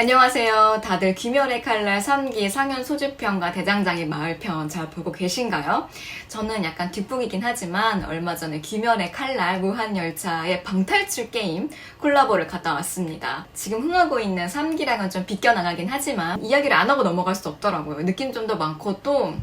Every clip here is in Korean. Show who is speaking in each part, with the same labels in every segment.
Speaker 1: 안녕하세요. 다들 귀멸의 칼날 3기 상현 소주편과 대장장이 마을편 잘 보고 계신가요? 저는 약간 뒷북이긴 하지만 얼마 전에 귀멸의 칼날 무한열차의 방탈출 게임 콜라보를 갔다 왔습니다. 지금 흥하고 있는 3기랑은 좀 비껴나가긴 하지만 이야기를 안 하고 넘어갈 수 없더라고요. 느낌 좀 더 많고 또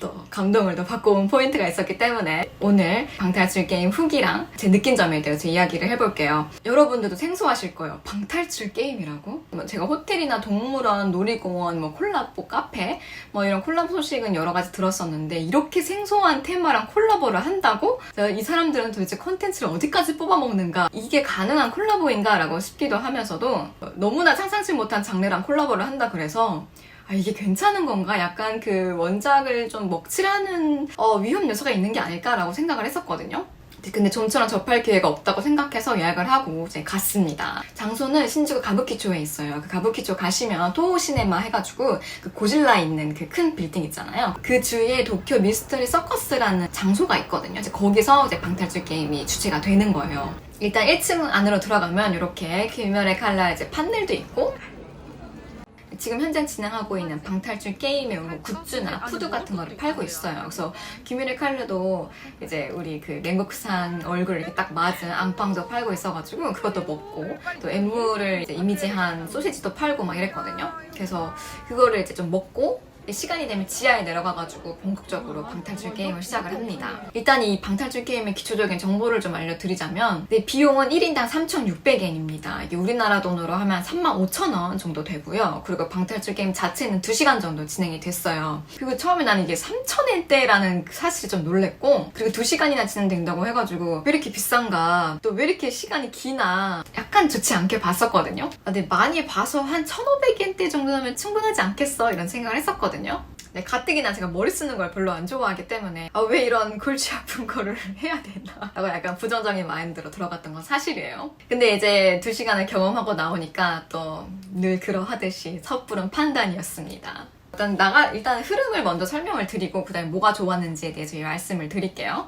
Speaker 1: 또 감동을 더 받고 온 포인트가 있었기 때문에 오늘 방탈출 게임 후기랑 제 느낀 점에 대해서 이야기를 해볼게요. 여러분들도 생소하실 거예요. 방탈출 게임이라고? 뭐 제가 호텔이나 동물원, 놀이공원, 뭐 콜라보 카페 뭐 이런 콜라보 소식은 여러 가지 들었었는데 이렇게 생소한 테마랑 콜라보를 한다고? 이 사람들은 도대체 컨텐츠를 어디까지 뽑아먹는가? 이게 가능한 콜라보인가? 라고 싶기도 하면서도 너무나 상상치 못한 장르랑 콜라보를 한다 그래서 아, 이게 괜찮은 건가? 약간 그 원작을 좀 먹칠하는 어, 위험 요소가 있는 게 아닐까라고 생각을 했었거든요. 근데 좀처럼 접할 기회가 없다고 생각해서 예약을 하고 이제 갔습니다. 장소는 신주쿠 가부키초에 있어요. 그 가부키초 가시면 토호시네마 해가지고 그 고질라 있는 그 큰 빌딩 있잖아요. 그 주위에 도쿄 미스터리 서커스라는 장소가 있거든요. 이제 거기서 이제 방탈출 게임이 주최가 되는 거예요. 일단 1층 안으로 들어가면 이렇게 귀멸의 칼라 이제 판넬도 있고 지금 현재 진행하고 있는 방탈출 게임의 뭐 굿즈나 푸드 같은 거를 팔고 있어요. 그래서 김일의 칼르도 이제 우리 그 랭고크상 얼굴 이렇게 딱 맞은 앙빵도 팔고 있어가지고 그것도 먹고 또 이제 이미지한 소시지도 팔고 막 이랬거든요. 그래서 그거를 이제 좀 먹고 시간이 되면 지하에 내려가가지고 본격적으로 방탈출 게임을 시작을 합니다. 일단 이 방탈출 게임의 기초적인 정보를 좀 알려드리자면 네, 비용은 1인당 3,600엔입니다. 이게 우리나라 돈으로 하면 35,000원 정도 되고요. 그리고 방탈출 게임 자체는 2시간 정도 진행이 됐어요. 그리고 처음에 나는 이게 3,000엔대라는 사실이 좀 놀랬고 그리고 2시간이나 진행된다고 해가지고 왜 이렇게 비싼가 또 왜 이렇게 시간이 기나 약간 좋지 않게 봤었거든요. 아, 근데 많이 봐서 한 1,500엔대 정도면 충분하지 않겠어 이런 생각을 했었거든요. 네, 가뜩이나 제가 머리 쓰는 걸 별로 안 좋아하기 때문에 아, 왜 이런 골치 아픈 거를 해야 되나 라고 약간 부정적인 마인드로 들어갔던 건 사실이에요. 근데 이제 두 시간을 경험하고 나오니까 또 늘 그러하듯이 섣부른 판단이었습니다. 일단 나가 일단 흐름을 먼저 설명을 드리고 그다음에 뭐가 좋았는지에 대해서 말씀을 드릴게요.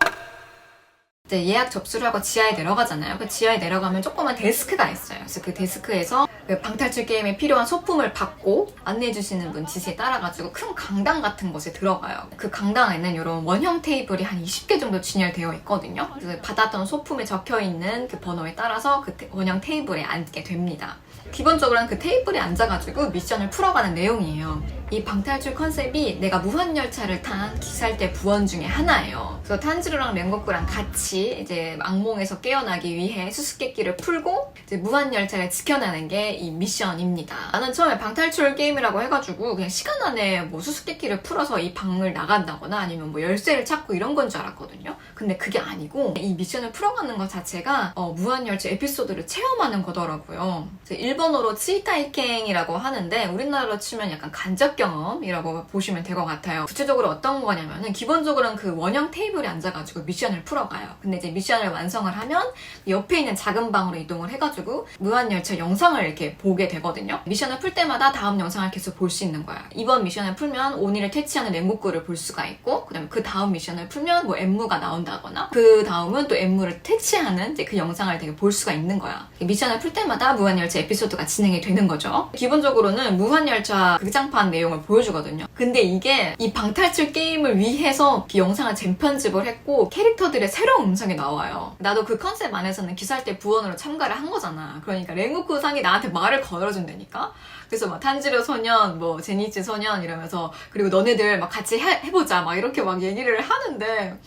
Speaker 1: 이제 예약 접수를 하고 지하에 내려가잖아요. 그 지하에 내려가면 조그만 데스크가 있어요. 그래서 그 데스크에서 그 방탈출 게임에 필요한 소품을 받고 안내해주시는 분 지시에 따라가지고 큰 강당 같은 곳에 들어가요. 그 강당에는 이런 원형 테이블이 한 20개 정도 진열되어 있거든요. 그래서 받았던 소품에 적혀 있는 그 번호에 따라서 그 테- 원형 테이블에 앉게 됩니다. 기본적으로는 그 테이블에 앉아가지고 미션을 풀어가는 내용이에요. 이 방탈출 컨셉이 내가 무한열차를 탄 기살대 부원 중에 하나예요. 그래서 탄지로랑 랭거쿠랑 같이 이제 악몽에서 깨어나기 위해 수수께끼를 풀고 이제 무한열차를 지켜내는 게 이 미션입니다. 나는 처음에 방탈출 게임이라고 해가지고 그냥 시간 안에 뭐 수수께끼를 풀어서 이 방을 나간다거나 아니면 뭐 열쇠를 찾고 이런 건 줄 알았거든요. 근데 그게 아니고 이 미션을 풀어가는 것 자체가 어, 무한열차 에피소드를 체험하는 거더라고요. 일본어로 치타이켄이라고 하는데 우리나라로 치면 약간 간접 경험이라고 보시면 될 것 같아요. 구체적으로 어떤 거냐면은 기본적으로는 그 원형 테이블에 앉아가지고 미션을 풀어가요. 근데 이제 미션을 완성을 하면 옆에 있는 작은 방으로 이동을 해가지고 무한열차 영상을 이렇게 보게 되거든요. 미션을 풀 때마다 다음 영상을 계속 볼 수 있는 거야. 이번 미션을 풀면 오니를 퇴치하는 랭고쿠를 볼 수가 있고 그다음에 그 다음 미션을 풀면 뭐 엠무가 나온다거나 그 다음은 또 엠무를 퇴치하는 이제 그 영상을 되게 볼 수가 있는 거야. 미션을 풀 때마다 무한열차 에피소드가 진행이 되는 거죠. 기본적으로는 무한열차 극장판 내용을 보여주거든요. 근데 이게 이 방탈출 게임을 위해서 이 영상을 재편집을 했고 캐릭터들의 새로운 음성이 나와요. 나도 그 컨셉 안에서는 기살대 부원으로 참가를 한 거잖아. 그러니까 랭고쿠 상이 나한테 말을 걸어준다니까. 그래서 막 탄지로 소년, 뭐 제니치 소년 이러면서 그리고 너네들 막 같이 해, 해보자 막 이렇게 막 얘기를 하는데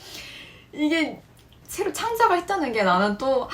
Speaker 1: 이게 새로 창작을 했다는 게 나는 또 "헉,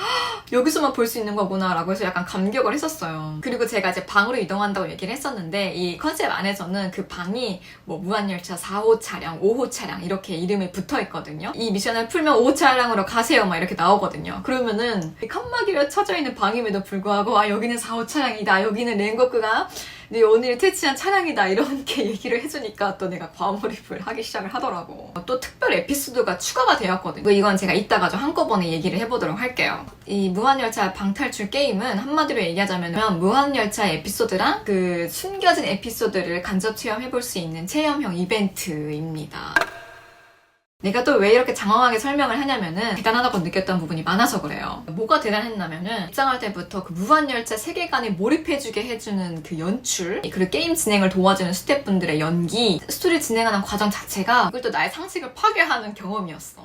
Speaker 1: 여기서만 볼 수 있는 거구나라고 해서 약간 감격을 했었어요. 그리고 제가 이제 방으로 이동한다고 얘기를 했었는데 이 컨셉 안에서는 그 방이 뭐 무한열차 4호 차량, 5호 차량 이렇게 이름이 붙어 있거든요. 이 미션을 풀면 5호 차량으로 가세요 막 이렇게 나오거든요. 그러면은 이 칸막이로 쳐져 있는 방임에도 불구하고 아 여기는 4호 차량이다, 여기는 랭거크가 네 오늘 퇴치한 차량이다 이렇게 얘기를 해주니까 또 내가 과몰입을 하기 시작을 하더라고. 또 특별 에피소드가 추가가 되었거든요. 뭐 이건 제가 이따가 좀 한꺼번에 얘기를 해보도록 할게요. 이 무한열차 방탈출 게임은 한마디로 얘기하자면 무한열차 에피소드랑 그 숨겨진 에피소드를 간접 체험해볼 수 있는 체험형 이벤트입니다. 내가 또 왜 이렇게 장황하게 설명을 하냐면은 대단하다고 느꼈던 부분이 많아서 그래요. 뭐가 대단했냐면은 입장할 때부터 그 무한열차 세계관에 몰입해주게 해주는 그 연출, 그리고 게임 진행을 도와주는 스태프분들의 연기, 스토리 진행하는 과정 자체가 그걸 또 나의 상식을 파괴하는 경험이었어.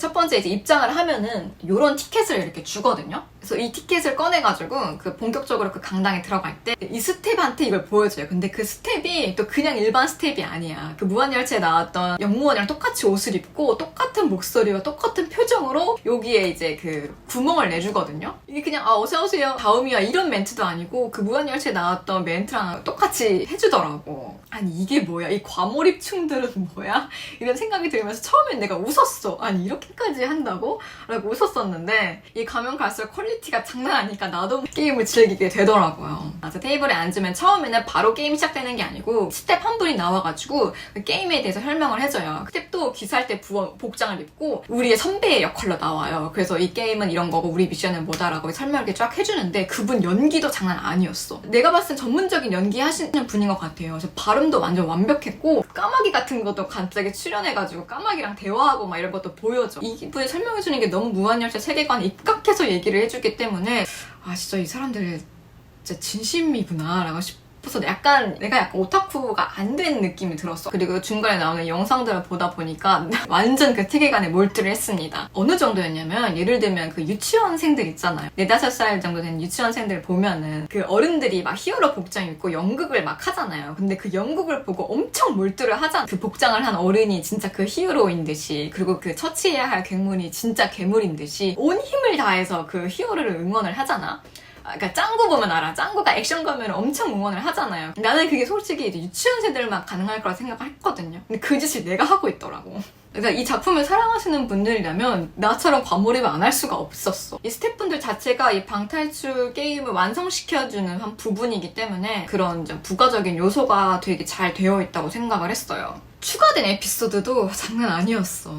Speaker 1: 첫 번째 이제 입장을 하면은 요런 티켓을 이렇게 주거든요. 그래서 이 티켓을 꺼내가지고 그 본격적으로 그 강당에 들어갈 때 이 스텝한테 이걸 보여줘요. 근데 그 스텝이 또 그냥 일반 스텝이 아니야. 그 무한열차에 나왔던 영무원이랑 똑같이 옷을 입고 똑같은 목소리와 똑같은 표정으로 여기에 이제 그 구멍을 내주거든요. 이게 그냥 아 어서오세요 다음이야 이런 멘트도 아니고 그 무한열차에 나왔던 멘트랑 똑같이 해주더라고. 아니 이게 뭐야? 이 과몰입충들은 뭐야? 이런 생각이 들면서 처음엔 내가 웃었어. 아니 이렇게까지 한다고? 라고 웃었었는데 이 가면 갈수록 퀄리 티가 장난 아니니까 나도 게임을 즐기게 되더라고요. 맞아 테이블에 앉으면 처음에는 바로 게임이 시작되는 게 아니고 스텝 한 분이 나와가지고 그 게임에 대해서 설명을 해줘요. 스텝도 기사할 때 부어- 복장을 입고 우리의 선배의 역할로 나와요. 그래서 이 게임은 이런 거고 우리 미션은 뭐다라고 설명을 쫙 해주는데 그분 연기도 장난 아니었어. 내가 봤을 땐 전문적인 연기 하시는 분인 것 같아요. 그래서 발음도 완전 완벽했고 까마귀 같은 것도 갑자기 출연해가지고 까마귀랑 대화하고 막 이런 것도 보여줘. 이분이 설명해주는 게 너무 무한열차 세계관에 입각해서 얘기를 해주 기 때문에 아 진짜 이 사람들 진짜 진심이구나 라고 싶 어서 약간 내가 약간 오타쿠가 안 된 느낌이 들었어. 그리고 중간에 나오는 영상들을 보다 보니까 완전 그 세계관에 몰두를 했습니다. 어느 정도였냐면 예를 들면 그 유치원생들 있잖아요. 네다섯 살 정도 된 유치원생들 보면은 그 어른들이 막 히어로 복장 입고 연극을 막 하잖아요. 근데 그 연극을 보고 엄청 몰두를 하잖아. 그 복장을 한 어른이 진짜 그 히어로인 듯이 그리고 그 처치해야 할 괴물이 진짜 괴물인 듯이 온 힘을 다해서 그 히어로를 응원을 하잖아. 아, 그러니까 짱구 보면 알아. 짱구가 액션 가면 엄청 응원을 하잖아요. 나는 그게 솔직히 유치원생들만 가능할 거라 생각했거든요. 근데 그 짓을 내가 하고 있더라고. 그러니까 이 작품을 사랑하시는 분들이라면 나처럼 과몰입을 안 할 수가 없었어. 이 스태프분들 자체가 이 방탈출 게임을 완성시켜주는 한 부분이기 때문에 그런 좀 부가적인 요소가 되게 잘 되어 있다고 생각을 했어요. 추가된 에피소드도 장난 아니었어.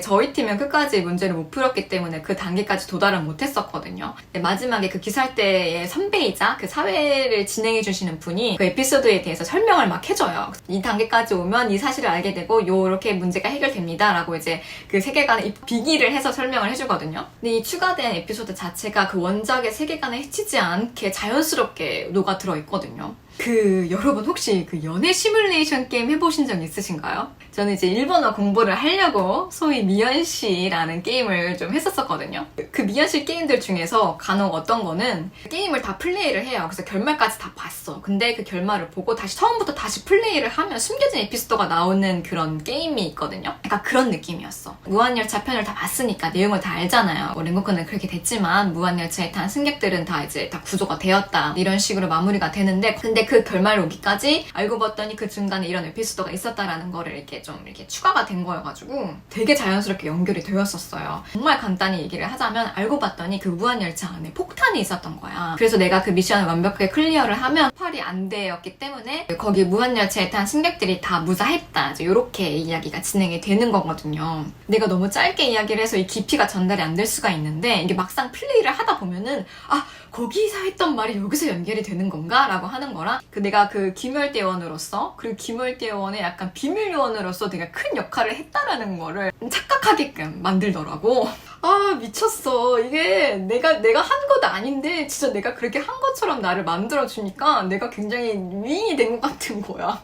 Speaker 1: 저희, 팀은 끝까지 문제를 못 풀었기 때문에 그 단계까지 도달을 못했었거든요. 마지막에 그 기살 때의 선배이자 그 사회를 진행해주시는 분이 그 에피소드에 대해서 설명을 막 해줘요. 이 단계까지 오면 이 사실을 알게 되고 요렇게 문제가 해결됩니다. 라고 이제 그 세계관에 입- 비기를 해서 설명을 해주거든요. 근데 이 추가된 에피소드 자체가 그 원작의 세계관에 해치지 않게 자연스럽게 녹아 들어 있거든요. 그 여러분 혹시 그 연애 시뮬레이션 게임 해보신 적 있으신가요? 저는 이제 일본어 공부를 하려고 소위 미연시라는 게임을 좀 했었었거든요. 그 미연시 게임들 중에서 간혹 어떤 거는 게임을 다 플레이를 해요. 그래서 결말까지 다 봤어. 근데 그 결말을 보고 다시 처음부터 다시 플레이를 하면 숨겨진 에피소드가 나오는 그런 게임이 있거든요. 약간 그런 느낌이었어. 무한열차 편을 다 봤으니까 내용을 다 알잖아요. 뭐 랭고크는 그렇게 됐지만 무한열차에 탄 승객들은 다 이제 다 구조가 되었다. 이런 식으로 마무리가 되는데 근데 그 결말 오기까지 알고 봤더니 그 중간에 이런 에피소드가 있었다라는 거를 이렇게 좀 이렇게 추가가 된 거여가지고 되게 자연스럽게 연결이 되었었어요. 정말 간단히 얘기를 하자면 알고 봤더니 그 무한열차 안에 폭탄이 있었던 거야. 그래서 내가 그 미션을 완벽하게 클리어를 하면 팔이 안 되었기 때문에 거기 무한열차에 탄 승객들이 다 무사했다. 이렇게 이야기가 진행이 되는 거거든요. 내가 너무 짧게 이야기를 해서 이 깊이가 전달이 안 될 수가 있는데 이게 막상 플레이를 하다 보면은 아 거기서 했던 말이 여기서 연결이 되는 건가? 라고 하는 거랑 그 내가 그 김열대원으로서 그리고 김열대원의 약간 비밀요원으로서 되게 큰 역할을 했다라는 거를 착각하게끔 만들더라고. 아 미쳤어. 이게 내가 내가 한 것도 아닌데 진짜 내가 그렇게 한 것처럼 나를 만들어 주니까 내가 굉장히 위인이 된 것 같은 거야.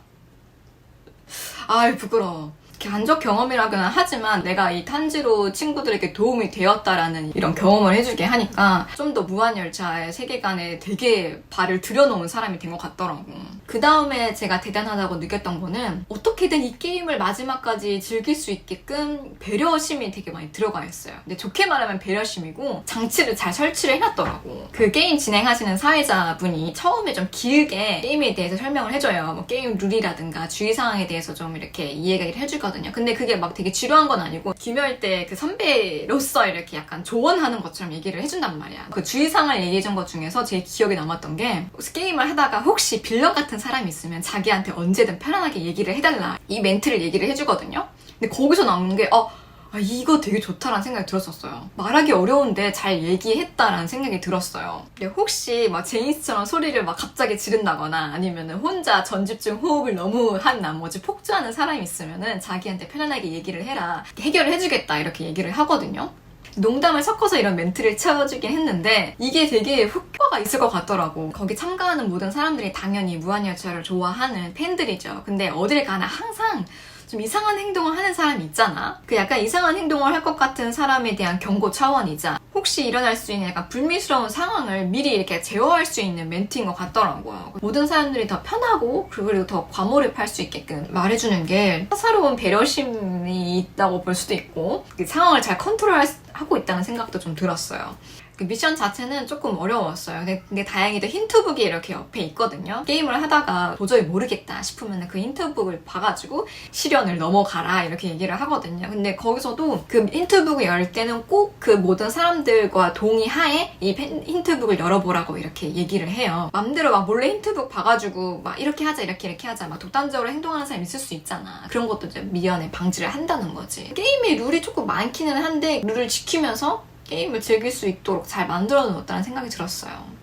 Speaker 1: 아이 부끄러워. 간접 경험이라고는 하지만 내가 이 탄지로 친구들에게 도움이 되었다라는 이런 경험을 해주게 하니까 좀 더 무한열차의 세계관에 되게 발을 들여놓은 사람이 된 것 같더라고. 그 다음에 제가 대단하다고 느꼈던 거는 어떻게든 이 게임을 마지막까지 즐길 수 있게끔 배려심이 되게 많이 들어가 있어요. 근데 좋게 말하면 배려심이고 장치를 잘 설치를 해놨더라고. 그 게임 진행하시는 사회자분이 처음에 좀 길게 게임에 대해서 설명을 해줘요. 뭐 게임 룰이라든가 주의사항에 대해서 좀 이렇게 이해가 해주 거든요. 근데 그게 막 되게 지루한 건 아니고 김열 때그 선배로서 이렇게 약간 조언하는 것처럼 얘기를 해준단 말이야. 그 주의사항을 얘기해준 것 중에서 제일 기억에 남았던 게 게임을 하다가 혹시 빌런 같은 사람이 있으면 자기한테 언제든 편안하게 얘기를 해달라. 이 멘트를 얘기를 해주거든요. 근데 거기서 나오는 게 어, 아, 이거 되게 좋다라는 생각이 들었었어요. 말하기 어려운데 잘 얘기했다라는 생각이 들었어요. 근데 혹시 막 제니스처럼 소리를 막 갑자기 지른다거나 아니면은 혼자 전집중 호흡을 너무 한 나머지 폭주하는 사람이 있으면은 자기한테 편안하게 얘기를 해라. 해결을 해주겠다 이렇게 얘기를 하거든요. 농담을 섞어서 이런 멘트를 채워주긴 했는데 이게 되게 효과가 있을 것 같더라고. 거기 참가하는 모든 사람들이 당연히 무한열차를 좋아하는 팬들이죠. 근데 어딜 가나 항상 좀 이상한 행동을 하는 사람이 있잖아. 그 약간 이상한 행동을 할 것 같은 사람에 대한 경고 차원이자 혹시 일어날 수 있는 약간 불미스러운 상황을 미리 이렇게 제어할 수 있는 멘트인 것 같더라고요. 모든 사람들이 더 편하고 그리고 더 과몰입할 수 있게끔 말해주는 게 사사로운 배려심이 있다고 볼 수도 있고 그 상황을 잘 컨트롤하고 있다는 생각도 좀 들었어요. 그 미션 자체는 조금 어려웠어요. 근데, 근데 다행히도 힌트북이 이렇게 옆에 있거든요. 게임을 하다가 도저히 모르겠다 싶으면 그 힌트북을 봐가지고 시련을 넘어가라 이렇게 얘기를 하거든요. 근데 거기서도 그 힌트북을 열 때는 꼭 그 모든 사람들과 동의하에 이 펜- 힌트북을 열어보라고 이렇게 얘기를 해요. 맘대로 막 몰래 힌트북 봐가지고 막 이렇게 하자 이렇게 이렇게 하자 막 독단적으로 행동하는 사람 있을 수 있잖아. 그런 것도 이제 미연에 방지를 한다는 거지. 게임이 룰이 조금 많기는 한데 룰을 지키면서 게임을 즐길 수 있도록 잘 만들어 놓았다는 생각이 들었어요.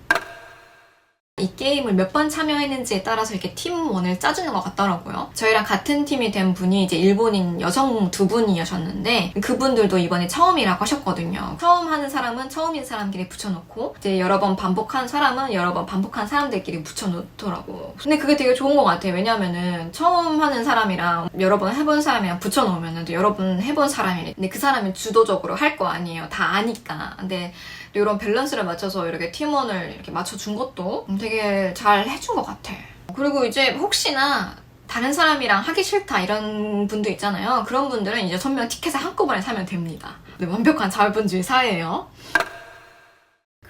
Speaker 1: 이 게임을 몇 번 참여했는지에 따라서 이렇게 팀원을 짜주는 것 같더라고요. 저희랑 같은 팀이 된 분이 이제 일본인 여성 두 분이셨는데 그분들도 이번에 처음이라고 하셨거든요. 처음 하는 사람은 처음인 사람끼리 붙여놓고 이제 여러 번 반복한 사람은 여러 번 반복한 사람들끼리 붙여놓더라고. 근데 그게 되게 좋은 것 같아요. 왜냐면은 처음 하는 사람이랑 여러 번 해본 사람이랑 붙여놓으면은 또 여러 번 해본 사람이 근데 그 사람이 주도적으로 할 거 아니에요. 다 아니까. 근데 이런 밸런스를 맞춰서 이렇게 팀원을 이렇게 맞춰준 것도 되게 잘 해준 것 같아. 그리고 이제 혹시나 다른 사람이랑 하기 싫다 이런 분도 있잖아요. 그런 분들은 이제 선명 티켓을 한꺼번에 사면 됩니다. 네, 완벽한 자본주의 사회예요.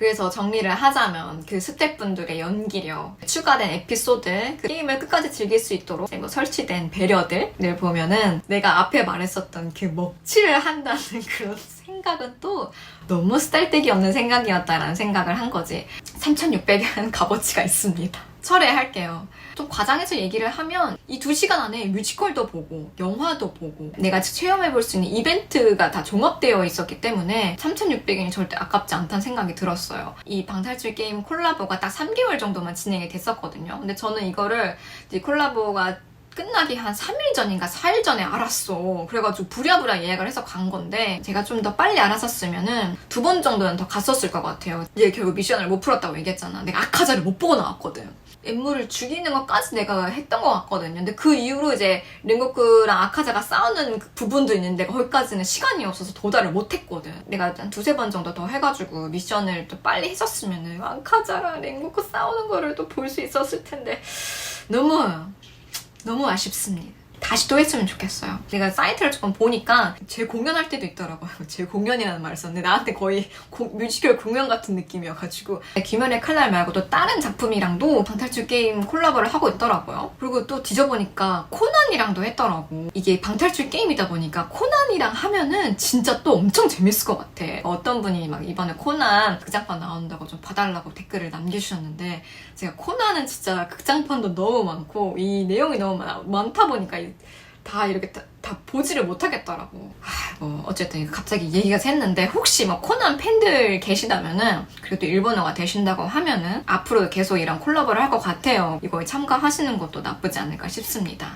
Speaker 1: 그래서 정리를 하자면 그 스태프분들의 연기력, 추가된 에피소드, 그 게임을 끝까지 즐길 수 있도록 뭐 설치된 배려들을 보면은 내가 앞에 말했었던 그 먹칠을 한다는 그런 생각은 또 너무 쓰잘데기 없는 생각이었다라는 생각을 한 거지. 3,600엔 값어치가 있습니다. 철회할게요. 좀 과장해서 얘기를 하면 이 두 시간 안에 뮤지컬도 보고 영화도 보고 내가 체험해볼 수 있는 이벤트가 다 종합되어 있었기 때문에 3,600엔이 절대 아깝지 않다는 생각이 들었어요. 이 방탈출 게임 콜라보가 딱 3개월 정도만 진행이 됐었거든요. 근데 저는 이거를 콜라보가 끝나기 한 3일 전인가 4일 전에 알았어. 그래가지고 부랴부랴 예약을 해서 간 건데 제가 좀 더 빨리 알았었으면은 두 번 정도는 더 갔었을 것 같아요. 이제 결국 미션을 못 풀었다고 얘기했잖아. 내가 아카자를 못 보고 나왔거든. 엠무를 죽이는 것까지 내가 했던 것 같거든요. 근데 그 이후로 이제 랭고쿠랑 아카자가 싸우는 그 부분도 있는데 거기까지는 시간이 없어서 도달을 못 했거든. 내가 한 두세 번 정도 더 해가지고 미션을 또 빨리 했었으면은 아카자랑 랭고쿠 싸우는 거를 또 볼 수 있었을 텐데 너무 너무 아쉽습니다. 다시 또 했으면 좋겠어요. 제가 사이트를 조금 보니까 제 공연할 때도 있더라고요. 제 공연이라는 말을 썼는데 나한테 거의 고- 뮤지컬 공연 같은 느낌이어가지고 김연의 칼날 말고 또 다른 작품이랑도 방탈출 게임 콜라보를 하고 있더라고요. 그리고 또 뒤져보니까 코난이랑도 했더라고. 이게 방탈출 게임이다 보니까 코난이랑 하면은 진짜 또 엄청 재밌을 것 같아. 어떤 분이 막 이번에 코난 극장판 나온다고 좀 봐달라고 댓글을 남겨주셨는데 제가 코난은 진짜 극장판도 너무 많고 이 내용이 너무 많아, 많다 보니까 이- 다 이렇게 다, 다 보지를 못하겠더라고. 아, 뭐 어쨌든 갑자기 얘기가 샜는데 혹시 막 코난 팬들 계시다면은 그래도 일본어가 되신다고 하면은 앞으로 계속 이런 콜라보를 할 것 같아요. 이거에 참가하시는 것도 나쁘지 않을까 싶습니다.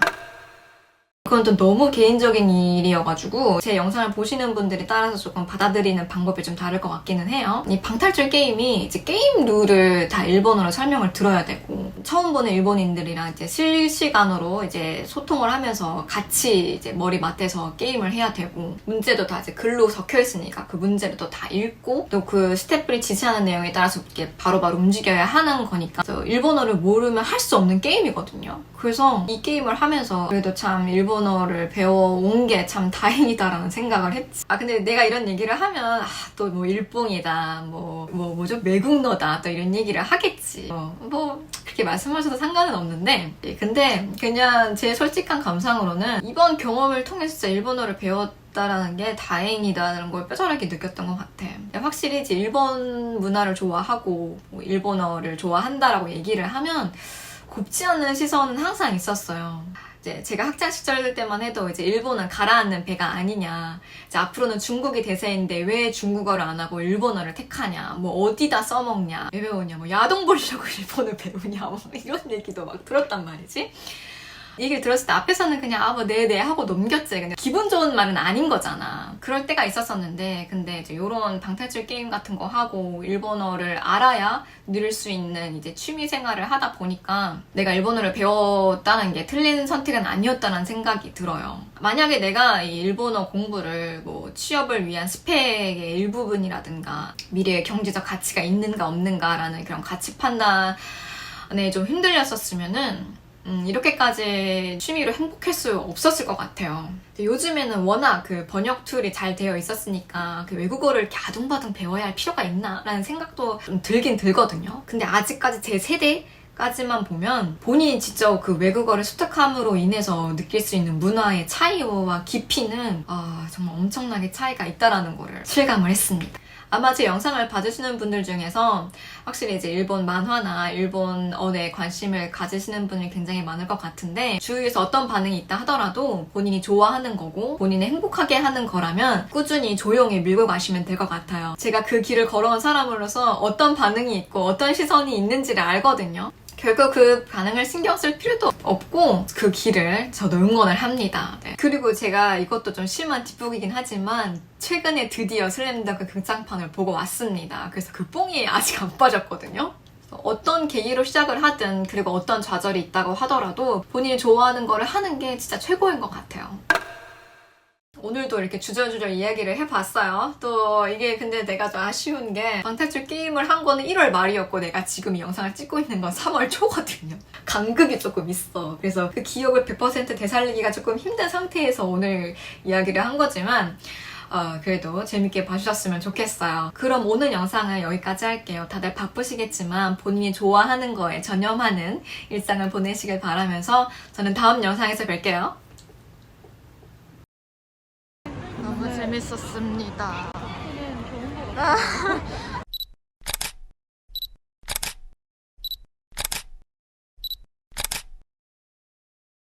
Speaker 1: 그건 또 너무 개인적인 일이어가지고 제 영상을 보시는 분들에 따라서 조금 받아들이는 방법이 좀 다를 것 같기는 해요. 이 방탈출 게임이 이제 게임 룰을 다 일본어로 설명을 들어야 되고 처음 보는 일본인들이랑 이제 실시간으로 이제 소통을 하면서 같이 이제 머리 맞대서 게임을 해야 되고 문제도 다 이제 글로 적혀 있으니까 그 문제를 또 다 읽고 또 그 스태프들이 지시하는 내용에 따라서 이렇게 바로바로 움직여야 하는 거니까 일본어를 모르면 할 수 없는 게임이거든요. 그래서 이 게임을 하면서 그래도 참 일본 어를 배워온 게 참 다행이다라는 생각을 했지. 아 근데 내가 이런 얘기를 하면 아, 또 뭐 일봉이다 뭐, 뭐 뭐죠 매국노다 또 이런 얘기를 하겠지. 어, 뭐 그렇게 말씀하셔도 상관은 없는데 예, 근데 그냥 제 솔직한 감상으로는 이번 경험을 통해서 진짜 일본어를 배웠다라는 게 다행이다라는 걸 뼈저리게 느꼈던 것 같아. 확실히 이제 일본 문화를 좋아하고 뭐 일본어를 좋아한다라고 얘기를 하면 곱지 않은 시선은 항상 있었어요. 이제 제가 학창 시절 때만 해도 이제 일본은 가라앉는 배가 아니냐. 이제 앞으로는 중국이 대세인데 왜 중국어를 안 하고 일본어를 택하냐. 뭐 어디다 써먹냐. 왜 배우냐. 뭐 야동 보려고 일본어 배우냐. 뭐 이런 얘기도 막 들었단 말이지. 얘기를 들었을 때 앞에서는 그냥 아뭐 네네 하고 넘겼지. 근데 기분 좋은 말은 아닌 거잖아. 그럴 때가 있었었는데 근데 이제 요런 방탈출 게임 같은 거 하고 일본어를 알아야 늘을 수 있는 이제 취미 생활을 하다 보니까 내가 일본어를 배웠다는 게 틀린 선택은 아니었다는 생각이 들어요. 만약에 내가 이 일본어 공부를 뭐 취업을 위한 스펙의 일부분이라든가 미래의 경제적 가치가 있는가 없는가라는 그런 가치 판단에 좀 흔들렸었으면은 음, 이렇게까지 취미로 행복할 수 없었을 것 같아요. 요즘에는 워낙 그 번역 툴이 잘 되어 있었으니까 그 외국어를 이렇게 아둥바둥 배워야 할 필요가 있나라는 생각도 좀 들긴 들거든요. 근데 아직까지 제 세대 까지만 보면 본인이 직접 그 외국어를 습득함으로 인해서 느낄 수 있는 문화의 차이와 깊이는 아, 정말 엄청나게 차이가 있다라는 거를 실감을 했습니다. 아마 제 영상을 봐주시는 분들 중에서 확실히 이제 일본 만화나 일본어에 관심을 가지시는 분이 굉장히 많을 것 같은데 주위에서 어떤 반응이 있다 하더라도 본인이 좋아하는 거고 본인이 행복하게 하는 거라면 꾸준히 조용히 밀고 가시면 될 것 같아요. 제가 그 길을 걸어온 사람으로서 어떤 반응이 있고 어떤 시선이 있는지를 알거든요. 결국 그 반응을 신경 쓸 필요도 없고 그 길을 저도 응원을 합니다. 네. 그리고 제가 이것도 좀 심한 뒷북이긴 하지만 최근에 드디어 슬램덩크 극장판을 보고 왔습니다. 그래서 그 뽕이 아직 안 빠졌거든요. 어떤 계기로 시작을 하든 그리고 어떤 좌절이 있다고 하더라도 본인이 좋아하는 거를 하는 게 진짜 최고인 것 같아요. 오늘도 이렇게 주저주저 이야기를 해봤어요. 또 이게 근데 내가 좀 아쉬운 게 방탈출 게임을 한 거는 1월 말이었고 내가 지금 이 영상을 찍고 있는 건 3월 초거든요. 간극이 조금 있어. 그래서 그 기억을 100% 되살리기가 조금 힘든 상태에서 오늘 이야기를 한 거지만 어, 그래도 재밌게 봐주셨으면 좋겠어요. 그럼 오늘 영상은 여기까지 할게요. 다들 바쁘시겠지만 본인이 좋아하는 거에 전념하는 일상을 보내시길 바라면서 저는 다음 영상에서 뵐게요. 너무 재밌었습니다.